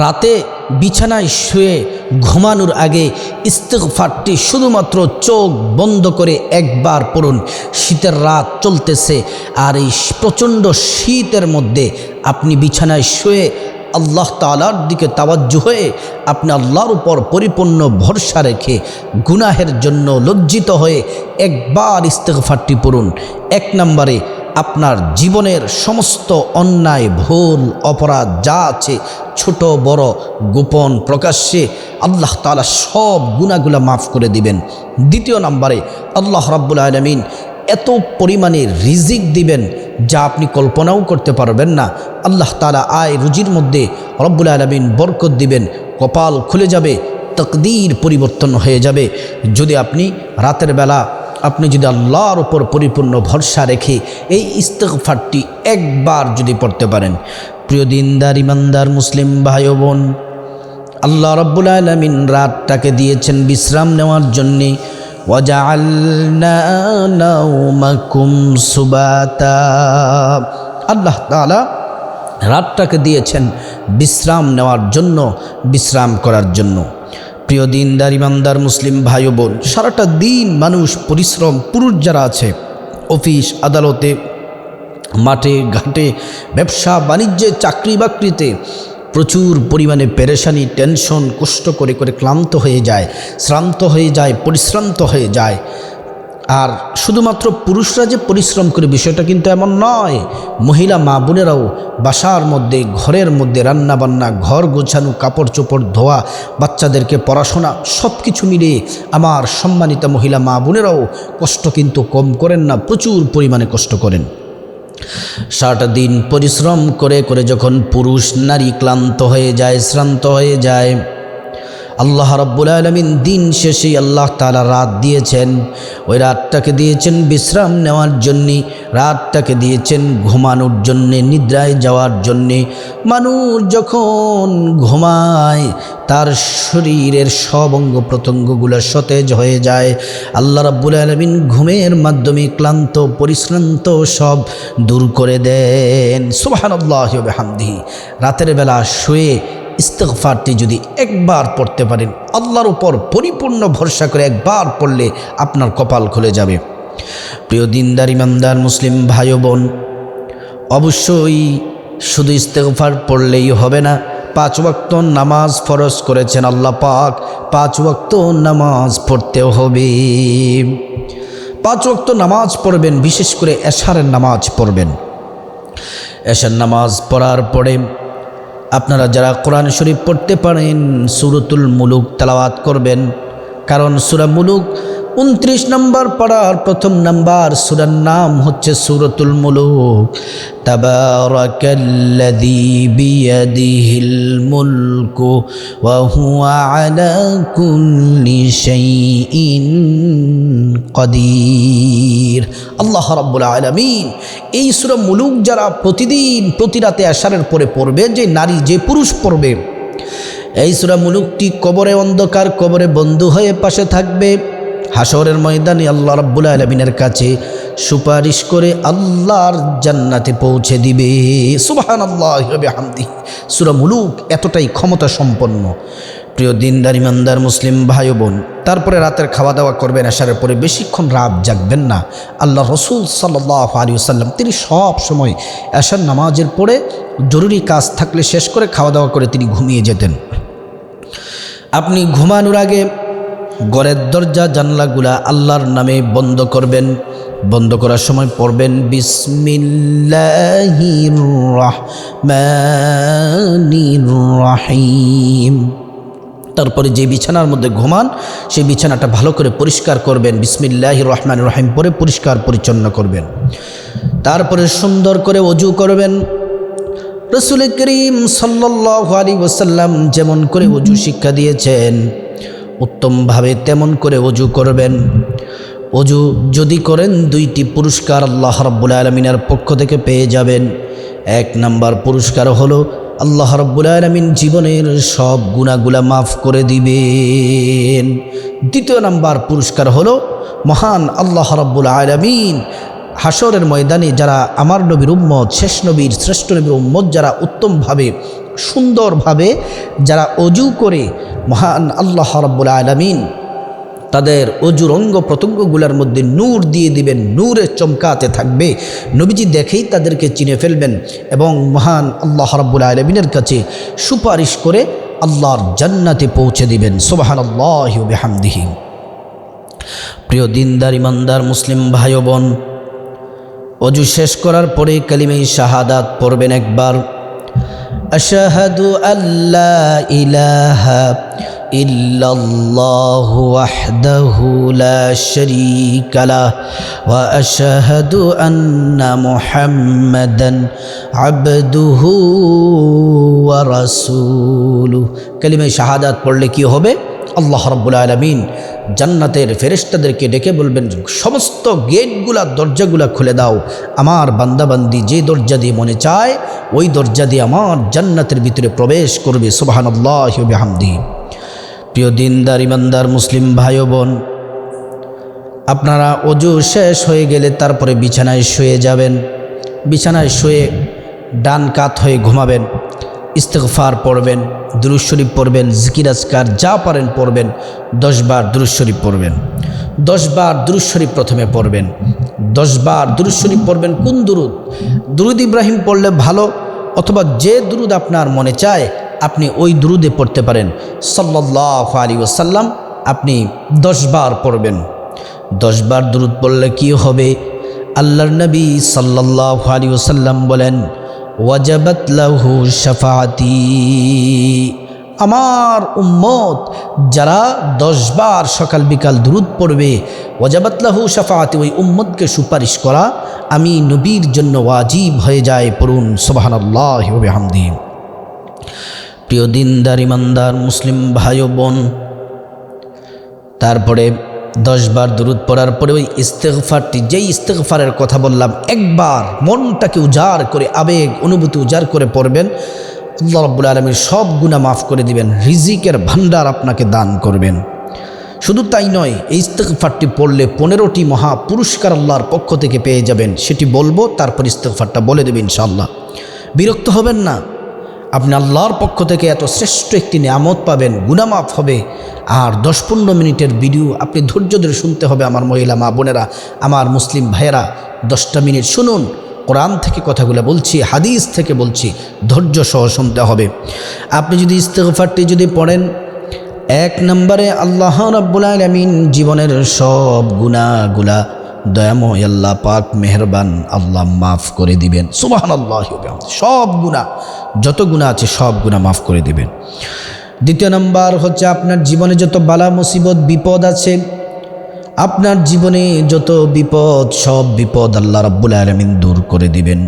রাতে বিছানায় শুয়ে ঘুমানোর আগে ইস্তেকফারটি শুধুমাত্র চোখ বন্ধ করে একবার পড়ুন। শীতের রাত চলতেছে আর এই প্রচণ্ড শীতের মধ্যে আপনি বিছানায় শুয়ে আল্লাহ তালার দিকে তাওয়াজ্য হয়ে আপনি আল্লাহর উপর পরিপূর্ণ ভরসা রেখে গুনাহের জন্য লজ্জিত হয়ে একবার ইস্তেকফারটি পড়ুন। এক নম্বরে আপনার জীবনের সমস্ত অন্যায়, ভুল, অপরাধ যা আছে, ছোট, বড়, গোপন, প্রকাশ্যে আল্লাহ তালা সব গুণাগুলা মাফ করে দিবেন। দ্বিতীয় নম্বরে, আল্লাহ রাব্বুল আলমিন এত পরিমাণে রিজিক দিবেন যা আপনি কল্পনাও করতে পারবেন না। আল্লাহ তালা আয় রুজির মধ্যে রব্বুল আলমিন বরকত দিবেন, কপাল খুলে যাবে, তকদির পরিবর্তন হয়ে যাবে। যদি আপনি রাতের বেলা আপনি যদি আল্লাহর ওপর পরিপূর্ণ ভরসা রেখে এই ইস্তফারটি একবার যদি পড়তে পারেন। প্রিয় দিনদার ইমানদার মুসলিম ভাই বোন আল্লাহ রব্বুল আলমিন রাতটাকে দিয়েছেন বিশ্রাম নেওয়ার জন্যে। আল্লাহ তালা রাতটাকে দিয়েছেন বিশ্রাম নেওয়ার জন্য, বিশ্রাম করার জন্য। প্রিয় দিনদার ইমানদার মুসলিম ভাই বোন, সারাটা দিন মানুষ, পরিশ্রম, পুরুষ যারা আছে, অফিস, আদালতে, মাঠে, ঘাটে, ব্যবসা, বাণিজ্যে, চাকরি বাকরিতে প্রচুর পরিমাণে পেরেশানি, টেনশন, কষ্ট করে করে ক্লান্ত হয়ে যায়, শ্রান্ত হয়ে যায়, পরিশ্রান্ত হয়ে যায়। আর শুধুমাত্র পুরুষরা যে পরিশ্রম করে, বিষয়টা কিন্তু এমন নয়। মহিলা মা বোনেরাও বাসার মধ্যে, ঘরের মধ্যে রান্না বান্না ঘর গোছানো, কাপড় চোপড় ধোয়া, বাচ্চাদেরকে পড়াশোনা সব কিছু মিলিয়ে আমার সম্মানিত মহিলা মা বোনেরাও কষ্ট কিন্তু কম করেন না, প্রচুর পরিমাণে কষ্ট করেন। সারাটা দিন পরিশ্রম করে করে যখন পুরুষ নারী ক্লান্ত হয়ে যায়, শ্রান্ত হয়ে যায় আল্লাহ রব্বুল আলমিন দিন শেষে আল্লাহ তালা রাত দিয়েছেন। ওই রাতটাকে দিয়েছেন বিশ্রাম নেওয়ার জন্যে, রাতটাকে দিয়েছেন ঘুমানোর জন্যে, নিদ্রায় যাওয়ার জন্যে। মানুষ যখন ঘুমায়, তার শরীরের সব অঙ্গ প্রত্যঙ্গগুলো সতেজ হয়ে যায়। আল্লাহ রাব্বুল আলমিন ঘুমের মাধ্যমে ক্লান্ত, পরিশ্রান্ত সব দূর করে দেন। হামদিহি রাতের বেলা শুয়ে ইস্তফারটি যদি একবার পড়তে পারেন, আল্লাহর উপর পরিপূর্ণ ভরসা করে একবার পড়লে আপনার কপাল খুলে যাবে। প্রিয় দিনদার, ইমানদার মুসলিম ভাই বোন, অবশ্যই শুধু ইস্তেগফার পড়লেই হবে না, পাঁচ ওয়াক্ত নামাজ ফরজ করেছেন আল্লাহ পাক, পাঁচ ওয়াক্ত নামাজ পড়তে হবে। পাঁচ ওয়াক্ত নামাজ পড়বেন, বিশেষ করে এশারের নামাজ পড়বেন। এশার নামাজ পড়ার পরে আপনারা যারা কোরআন শরীফ পড়তে পারেন, সুরতুল মুলুক তালাওয়াত করবেন। কারণ সুরা মুলুক উনত্রিশ নম্বর পড়ার প্রথম নাম্বার সুরার নাম হচ্ছে সুরতুল মুলুক। তাবারাকাল্লাযী বিয়াদিহিল মুলকু ওয়া হুয়া আলা কুল্লি শাইইন। কদির। আল্লাহ রাব্বুল আলামিন এই সূরা মুলুক যারা প্রতিদিন, প্রতি রাতে আশারের পরে পড়বে, যে নারী, যে পুরুষ পড়বে, এই সূরা মুলুকটি কবরে অন্ধকার, কবরে বন্ধু হয়ে পাশে থাকবে। হাসরের ময়দানে আল্লাহ রাব্বুল আলমিনের কাছে সুপারিশ করে আল্লাহর জান্নাতে পৌঁছে দিবে। সুবাহান আল্লাহ হামদি সুরা মুলুক এতটাই ক্ষমতা সম্পন্ন প্রিয় দিনদার, ইমানদার, মুসলিম ভাই বোন, তারপরে রাতের খাওয়া দাওয়া করবেন আসার পরে বেশিক্ষণ রাত জাগবেন না। আল্লাহ রসুল সাল্লাহ আলী সাল্লাম তিনি সব সময় আসার নামাজের পরে জরুরি কাজ থাকলে শেষ করে খাওয়া দাওয়া করে তিনি ঘুমিয়ে যেতেন। আপনি ঘুমানোর আগে গড়ের দরজা, জানলাগুলা আল্লাহর নামে বন্ধ করবেন। বন্ধ করার সময় পড়বেন, বিসমিল্লাহির রহমানির রহিম তারপরে যে বিছানার মধ্যে ঘুমান, সেই বিছানাটা ভালো করে পরিষ্কার করবেন। বিসমিল্লাহ রহমান রহিম পরে পরিষ্কার পরিচ্ছন্ন করবেন। তারপরে সুন্দর করে অজু করবেন। রসুল করিম সাল্লাহ আলী ওসাল্লাম যেমন করে অজু শিক্ষা দিয়েছেন, উত্তমভাবে তেমন করে অজু করবেন। অজু যদি করেন, দুইটি পুরস্কার আল্লাহ রব্বুল আলমিনের পক্ষ থেকে পেয়ে যাবেন। এক নাম্বার পুরস্কার হলো আল্লাহ রব্বুল আলমিন জীবনের সব গুণাগুলা মাফ করে দিবেন। দ্বিতীয় নাম্বার পুরস্কার হলো মহান আল্লাহ রব্বুল আলমিন। হাসরের ময়দানে যারা আমার নবীর উম্মত, শেষ নবীর, শ্রেষ্ঠ নবীর উম্মত, যারা উত্তমভাবে, সুন্দরভাবে, যারা অজু করে মহান আল্লাহ রব্বুল আলমিন তাদের অজুর অঙ্গ প্রত্যঙ্গগুলোর মধ্যে নূর দিয়ে দিবেন, নূরে চমকাতে থাকবে। নবীজি দেখেই তাদেরকে চিনে ফেলবেন এবং মহান আল্লাহ রব্বুল আলমিনের কাছে সুপারিশ করে আল্লাহর জান্নাতে পৌঁছে দিবেন। সোবাহান আল্লাহ বেহামদিহি। প্রিয় দিনদার, ইমানদার, মুসলিম ভাই বোন অজু শেষ করার পরে কালিমেই শাহাদাত পড়বেন একবার। আশাহাদু আল্লাহ ইলাহা ওয়াহদাহু লা শারীকা লাহ ওয়া আশহাদু আন্না মুহাম্মাদান আবদুহু ওয়া রাসূলুহু। কালিমায়ে শাহাদাত পড়লে কি হবে? আল্লাহ রাব্বুল আলামিন জান্নাতের ফেরেশতাদেরকে ডেকে বলবেন, সমস্ত গেটগুলা, দরজাগুলা খুলে দাও। আমার বান্দাবান্দি যে দরজা দিয়ে মনে চায়, ওই দরজা দিয়ে আমার জান্নাতের ভিতরে প্রবেশ করবে। ওয়া বিহামদিহি। প্রিয় দিনদার, ইমানদার মুসলিম ভাই বোন, আপনারা অজু শেষ হয়ে গেলে তারপরে বিছানায় শুয়ে যাবেন। বিছানায় শুয়ে ডান কাত হয়ে ঘুমাবেন, ইস্তেগফার পড়বেন দুরুশরীফ পড়বেন জিকিরাজকার যা পারেন পড়বেন, দশবার দুরুশরীফ পড়বেন। দশবার দুরুশরীফ প্রথমে পড়বেন। দশবার দুরুশরীফ পড়বেন কোন দুরুদ? দুরুদ ইব্রাহিম পড়লে ভালো, অথবা যে দুরুদ আপনার মনে চায় আপনি ওই দুরুদে পড়তে পারেন। সাল্লাহ আলী ওসাল্লাম আপনি দশবার পড়বেন। দশবার দুরুদ পড়লে কি হবে? আল্লাহর নবী সাল্লাহ আলী ওসাল্লাম বলেন, ওয়াজাবাত লাহু শাফাতি আমার উম্মত যারা দশবার সকাল বিকাল দুরুদ পড়বে ওয়াজাবাতলাহু শাফাতি ওই উম্মতকে সুপারিশ করা আমি নবীর জন্য ওয়াজিব হয়ে যায়। পড়ুন সোবাহান আল্লাহ হামদি প্রিয় দিনদার, ইমানদার, মুসলিম ভাই বোন, তারপরে দশবার দূরত পড়ার পরে ওই ইস্তেগফারটি, যেই ইস্তেগফারের কথা বললাম, একবার মনটাকে উজাড় করে, আবেগ, অনুভূতি উজাড় করে পড়বেন। আল্লাহ রব্বুল আলমীর সব গুণা মাফ করে দিবেন, রিজিকের ভান্ডার আপনাকে দান করবেন। শুধু তাই নয়, এই ইস্তেগফারটি পড়লে পনেরোটি মহা পুরস্কার আল্লাহর পক্ষ থেকে পেয়ে যাবেন, সেটি বলব, তারপর ইস্তেগফারটা বলে দেবেন ইনশাআল্লাহ। বিরক্ত হবেন না আপনি আল্লাহর পক্ষ থেকে এত শ্রেষ্ঠ একটি নিয়ামত পাবেন, গুনামাফ হবে। আর দশ পনেরো মিনিটের ভিডিও আপনি ধৈর্য ধরে শুনতে হবে আমার মহিলা মা বোনেরা, আমার মুসলিম ভাইয়েরা। দশটা মিনিট শুনুন, কোরআন থেকে কথাগুলো বলছি, হাদিস থেকে বলছি, ধৈর্য সহ শুনতে হবে। আপনি যদি ইস্তেগফারটি যদি পড়েন, এক নম্বরে আল্লাহ রাব্বুল আলামিন জীবনের সব গুণাগুলা দয়াময় আল্লাহ পাক মেহরবান আল্লাহ মাফ করে দিবেন। সুবাহান আল্লাহ সব গুণা যত গুণা আছে সব গুণা মাফ করে দিবেন। দ্বিতীয় নম্বর হচ্ছে আপনার জীবনে যত বালা, মুসিবত, বিপদ আছে, আপনার জীবনে যত বিপদ, সব বিপদ আল্লাহ রাব্বুল আলমিন দূর করে দিবেন।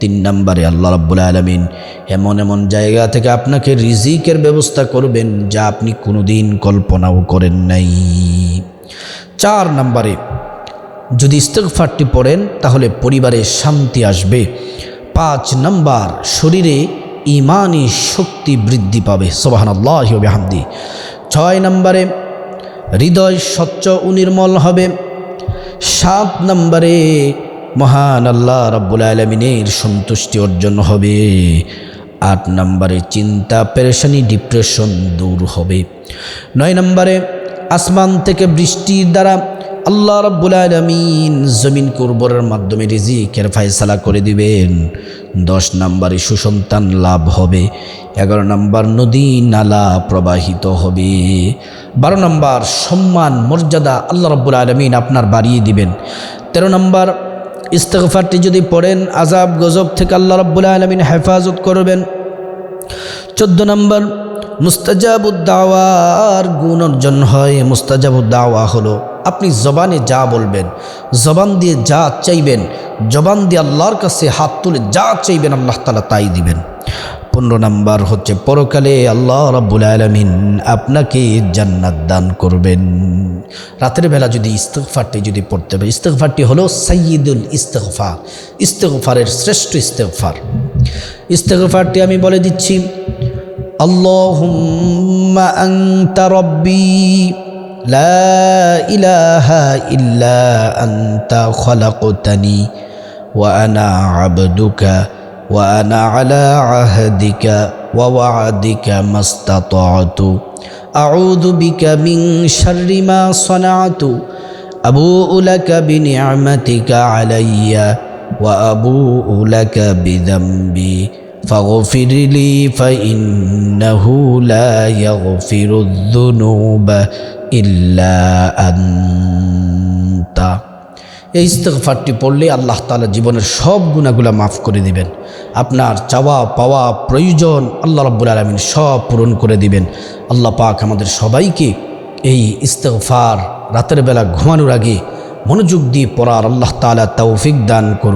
তিন নম্বরে আল্লাহ রাব্বুল আলমিন এমন এমন জায়গা থেকে আপনাকে রিজিকের ব্যবস্থা করবেন যা আপনি কোনোদিন কল্পনাও করেন নাই। চার নম্বরে যদি ইস্তেকফারটি পড়েন, তাহলে পরিবারে শান্তি আসবে। পাঁচ নম্বর, শরীরে ইমানি শক্তি বৃদ্ধি পাবে। সোবাহান আল্লাহ হামদি ছয় নম্বরে, হৃদয় স্বচ্ছ ও নির্মল হবে। সাত নম্বরে, মহান আল্লাহ রাব্বুল আলমিনের সন্তুষ্টি অর্জন হবে। আট নম্বরে, চিন্তা, পেরেশানি, ডিপ্রেশন দূর হবে। নয় নম্বরে, আসমান থেকে বৃষ্টির দ্বারা আল্লাহ রব্বুল আলমিন জমিন কুরবরের মাধ্যমে রিজিকের ফায়সালা করে দিবেন। দশ নম্বরে সুসন্তান লাভ হবে, এগারো নম্বর নদী নালা প্রবাহিত হবে, বারো নম্বর সম্মান, মর্যাদা আল্লাহ রব্বুল আলমিন আপনার বাড়িয়ে দিবেন, তেরো নম্বর ইস্তফারটি যদি পড়েন আজাব গজব থেকে আল্লাহ রব্বুল আলমিন হেফাজত করবেন। চোদ্দ নম্বর, মুস্তাজাবুদ্দাওয়ার গুণ অর্জন হয়। মুস্তাজাবুদ্দাওয়া হলো, আপনি জবানে যা বলবেন, জবান দিয়ে যা চাইবেন, জবান দিয়ে আল্লাহর কাছে হাত তুলে যা চাইবেন, আল্লাহ তালা তাই দিবেন। পনেরো নাম্বার হচ্ছে, পরকালে আল্লাহ রাব্বুল আলমিন আপনাকে জান্নাত দান করবেন। রাতের বেলা যদি ইস্তফারটি যদি পড়তে হবে ইস্তফারটি হলো সৈয়দুল ইস্তফার ইস্তফারের শ্রেষ্ঠ ইস্তফার ইস্তফারটি আমি বলে দিচ্ছি اللهم أنت ربي لا إله إلا أنت خلقتني وأنا عبدك وأنا على عهدك ووعدك ما استطعت. أعوذ بك من شر ما صنعت. أبوء لك بنعمتك علي وأبوء لك بذنبي. فاغفر لي فإنه لا يغفر الذنوب إلا أنت এই ইস্তেগফারটি পড়লে আল্লাহ তাআলা জীবনের সব গুণাগুলা মাফ করে দিবেন আপনার চাওয়া পাওয়া প্রয়োজন আল্লাহ রাব্বুল আলমিন সব পূরণ করে দিবেন আল্লাহ পাক আমাদের সবাইকে এই ইস্তেগফার রাতের বেলা ঘুমানোর আগে মনোযোগ দিয়ে পড়ার আল্লাহ তাআলা তৌফিক দান করুন